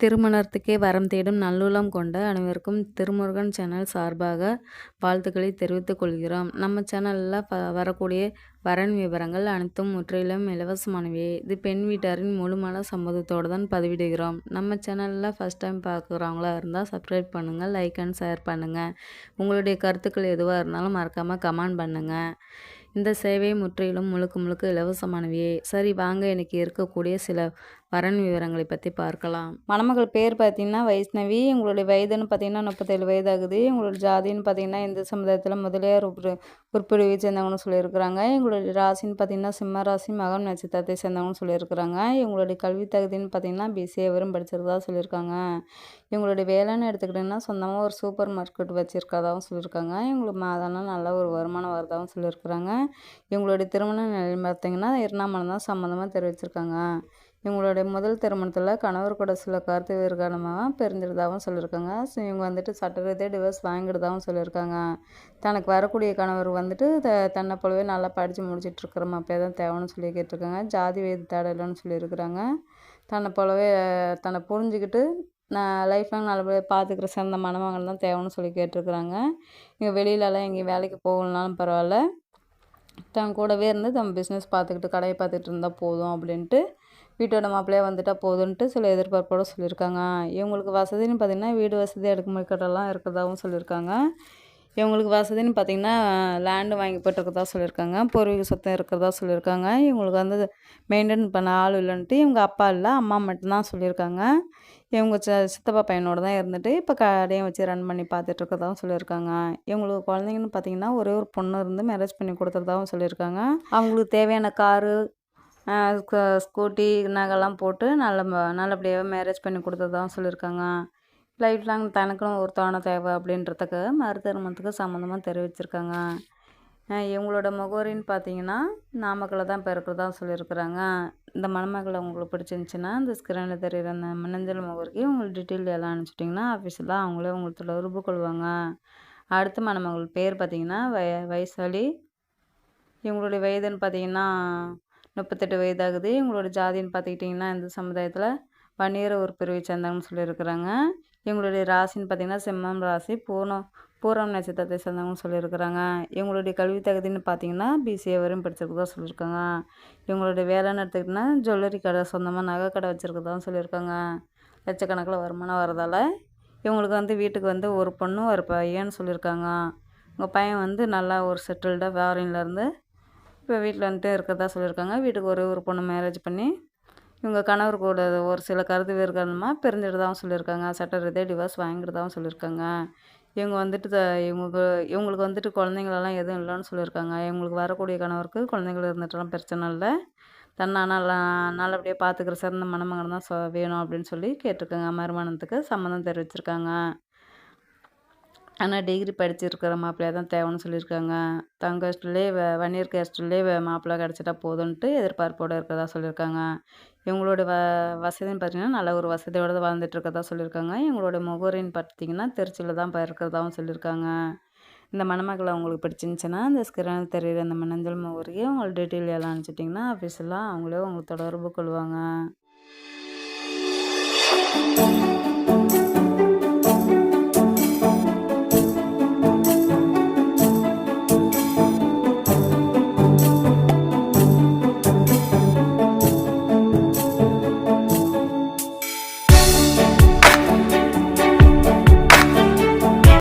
திருமணத்துக்கே வரம் தேடும் நல்லுளம் கொண்ட அனைவருக்கும் திருமுருகன் சேனல் சார்பாக வாழ்த்துக்களை தெரிவித்துக் கொள்கிறோம். நம்ம சேனலில் ப வரக்கூடிய வரன் விவரங்கள் அனைத்தும் முற்றிலும் இலவசமானவே. இது பெண் வீட்டாரின் முழுமான சம்மதத்தோடு தான் பதிவிடுகிறோம். நம்ம சேனலில் ஃபஸ்ட் டைம் பார்க்குறவங்களா இருந்தால் சப்ஸ்கிரைப் பண்ணுங்கள் லைக் அண்ட் ஷேர் பண்ணுங்கள் உங்களுடைய கருத்துக்கள் எதுவாக இருந்தாலும் மறக்காமல் கமெண்ட் பண்ணுங்கள் இந்த சேவை முற்றிலும் முழுக்க முழுக்க இலவசமானவையே சரி வாங்க எனக்கு இருக்கக்கூடிய சில வரன் விவரங்களை பற்றி பார்க்கலாம். மணமகள் பேர் பார்த்தீங்கன்னா வைஷ்ணவி. உங்களுடைய வயதுன்னு பார்த்தீங்கன்னா முப்பத்தேழு வயதாகுது. உங்களோட ஜாதின்னு பார்த்தீங்கன்னா இந்த சமுதாயத்தில் முதலியார் உப்பு உட்பிரிவை சேர்ந்தவங்கன்னு சொல்லியிருக்கிறாங்க. எங்களுடைய ராசின்னு பார்த்தீங்கன்னா சிம்ம ராசி மகம் நட்சத்திரத்தை சேர்ந்தவங்கன்னு சொல்லியிருக்கிறாங்க. எங்களுடைய கல்வி தகுதின்னு பார்த்தீங்கன்னா பிசிஏ வரும் படிச்சிருக்கதா சொல்லியிருக்காங்க. இவங்களுடைய வேலைன்னு எடுத்துக்கிட்டிங்கன்னா சொந்தமாக ஒரு சூப்பர் மார்க்கெட் வச்சுருக்கதாகவும் சொல்லியிருக்காங்க. இவங்களுக்கு அதெல்லாம் நல்ல ஒரு வருமானம் வரதாகவும் சொல்லியிருக்கிறாங்க. இவங்களுடைய திருமண நிலை பார்த்தீங்கன்னா இரணாமலம் தான் சம்மந்தமாக தெரிவிச்சிருக்காங்க. இவங்களுடைய முதல் திருமணத்தில் கணவர் கூட சில கருத்து வேறுகாரணமாக பிரிஞ்சிருதாகவும் சொல்லியிருக்காங்க. ஸோ இவங்க வந்துட்டு சட்டரீதியாக டிவோர்ஸ் வாங்கிடுதாகவும் சொல்லியிருக்காங்க. தனக்கு வரக்கூடிய கணவர் வந்துட்டு த தன்னை போலவே நல்லா படித்து முடிச்சுட்டு இருக்கிற மாப்பிளையே தான் தேவைன்னு சொல்லி கேட்டிருக்காங்க. ஜாதி வேதி தேடலன்னு சொல்லியிருக்கிறாங்க. தன்னை போலவே தன்னை புரிஞ்சுக்கிட்டு நான் லைஃப் லாங் நல்லபடியாக பார்த்துக்கிற சிறந்த மணமகன் தான் தேவைன்னு சொல்லி கேட்டிருக்கிறாங்க. இங்கே வெளியிலலாம் எங்கேயும் வேலைக்கு போகலனாலும் பரவாயில்ல. தன் கூடவே இருந்து தம் பிஸ்னஸ் பார்த்துக்கிட்டு கடையை பார்த்துக்கிட்டு இருந்தால் போதும் அப்படின்ட்டு வீட்டோட மாப்பிள்ளையாக வந்துட்டால் போதுன்ட்டு சில எதிர்பார்ப்போடு சொல்லியிருக்காங்க. இவங்களுக்கு வசதின்னு பார்த்திங்கன்னா வீடு வசதி அடுக்குமுறைக்கட்டெல்லாம் இருக்கிறதாகவும் சொல்லியிருக்காங்க. இவங்களுக்கு வசதின்னு பார்த்திங்கன்னா லேண்டு வாங்கி போட்டிருக்கதா சொல்லியிருக்காங்க. பூர்வீக சொத்தம் இருக்கிறதா சொல்லியிருக்காங்க. இவங்களுக்கு வந்து மெயின்டைன் பண்ண ஆள் இல்லைன்ட்டு இவங்க அப்பா இல்லை அம்மா மட்டும்தான் சொல்லியிருக்காங்க. இவங்க ச சித்தப்பா பையனோடு தான் இருந்துட்டு இப்போ கடையை வச்சு ரன் பண்ணி பார்த்துட்ருக்கதாகவும் சொல்லியிருக்காங்க. இவங்களுக்கு குழந்தைங்கன்னு பார்த்திங்கன்னா ஒரே ஒரு பொண்ணு இருந்து மேரேஜ் பண்ணி கொடுத்துறதாகவும் சொல்லியிருக்காங்க. அவங்களுக்கு தேவையான காரு ஸ்கூட்டி நகைலாம் போட்டு நல்ல நல்லபடியாக மேரேஜ் பண்ணி கொடுத்ததாகவும் சொல்லியிருக்காங்க. லைஃப் லாங் தனக்குன்னு ஒரு தோணை தேவை அப்படின்றதுக்கு மறு சம்மந்தமாக தெரிவிச்சிருக்காங்க. இவங்களோட முகவரின்னு பார்த்தீங்கன்னா நாமக்கல்ல தான் இப்போ இருக்கிறதா சொல்லியிருக்கிறாங்க. இந்த மணமகளை உங்களுக்கு பிடிச்சிருந்துச்சின்னா இந்த ஸ்க்ரீனில் தெரிகிற அந்த மின்னஞ்சல் முகவரிக்கு உங்களுக்கு டீட்டெயில் எல்லாம் அனுப்பிச்சிட்டிங்கன்னா ஆஃபீஸில் அவங்களே உங்களுக்கு தொடர்பு கொள்வாங்க அடுத்த மணமகள் பேர் பார்த்தீங்கன்னா வய வயசாளி இவங்களுடைய வயதுன்னு பார்த்தீங்கன்னா முப்பத்தெட்டு வயதாகுது. இவங்களோட ஜாதின்னு பார்த்துக்கிட்டிங்கன்னா இந்த சமுதாயத்தில் வன்னியர் ஒரு பிரிவை சேர்ந்தவங்கன்னு சொல்லியிருக்கிறாங்க. இவங்களுடைய ராசின்னு பார்த்திங்கன்னா சிம்மம் ராசி பூர்ணம் பூரம் நட்சத்திரத்தை சேர்ந்தவங்கன்னு சொல்லியிருக்கிறாங்க. இவங்களுடைய கல்வி தகுதின்னு பார்த்தீங்கன்னா பிசிஏ வரையும் படிச்சிருக்கதா சொல்லியிருக்காங்க. இவங்களுடைய வேலைன்னு எடுத்துக்கிட்டிங்கன்னா ஜுவல்லரி கடை சொந்தமாக நகை கடை வச்சுருக்கதான் சொல்லியிருக்காங்க. லட்சக்கணக்கில் வருமானம் வரதால் இவங்களுக்கு வந்து வீட்டுக்கு வந்து ஒரு பொண்ணு ஒரு பையன்னு சொல்லியிருக்காங்க. உங்கள் பையன் வந்து நல்லா ஒரு செட்டில்டாக ஃபாரின்லேருந்து இப்போ வீட்டில் வந்துட்டு இருக்கிறதா சொல்லியிருக்காங்க. வீட்டுக்கு ஒரே ஒரு பொண்ணு மேரேஜ் பண்ணி இவங்க கணவர் கூட ஒரு சில கருத்து வேறுகாரணமாக பிரிஞ்சிடுதாகவும் சொல்லியிருக்காங்க. சட்ட ரீதியாக டிவோர்ஸ் வாங்கிடுதாகவும் சொல்லியிருக்காங்க. இவங்க வந்துட்டு இவங்க இவங்களுக்கு வந்துட்டு குழந்தைங்களெல்லாம் எதுவும் இல்லைன்னு சொல்லியிருக்காங்க. இவங்களுக்கு வரக்கூடிய கணவருக்கு குழந்தைங்கள் இருந்துட்டுலாம் பிரச்சனை இல்லை. தன்னை நல்லா நல்லபடியாக பார்த்துக்கிற சிறந்த மணமகன் தான் சொ வேணும் அப்படின்னு சொல்லி கேட்டிருக்காங்க. மறுமணத்துக்கு சம்மந்தம் தெரிவிச்சிருக்காங்க. ஆனால் டிகிரி படிச்சிருக்கிற மாப்பிள்ளையாக தான் தேவைன்னு சொல்லியிருக்காங்க. தங்க ஹாஸ்டல்லே ஒன் இயர் ஹாஸ்டல்லே மாப்பிள்ளை கிடச்சிட்டா போதும்ன்ட்டு எதிர்பார்ப்போடு இருக்கிறதா சொல்லியிருக்காங்க. இவங்களோட வ வசதின்னு பார்த்தீங்கன்னா நல்ல ஒரு வசதியோடு தான் வாழ்ந்துட்டு இருக்கிறதா சொல்லியிருக்காங்க. எங்களோட முகவரின்னு பார்த்தீங்கன்னா திருச்சியில் தான் இப்போ இருக்கிறதாவும் சொல்லியிருக்காங்க. இந்த மணமக்களை அவங்களுக்கு பிடிச்சிருந்துச்சின்னா இந்த ஸ்கிரீனில் தெரியுற இந்த மின்னஞ்சல் முகவரியை உங்கள் டீட்டெயில் எல்லாம் அனுப்பிச்சிட்டிங்கன்னா ஆஃபீஸில் அவங்களே உங்களுக்கு தொடர்பு கொள்வாங்க.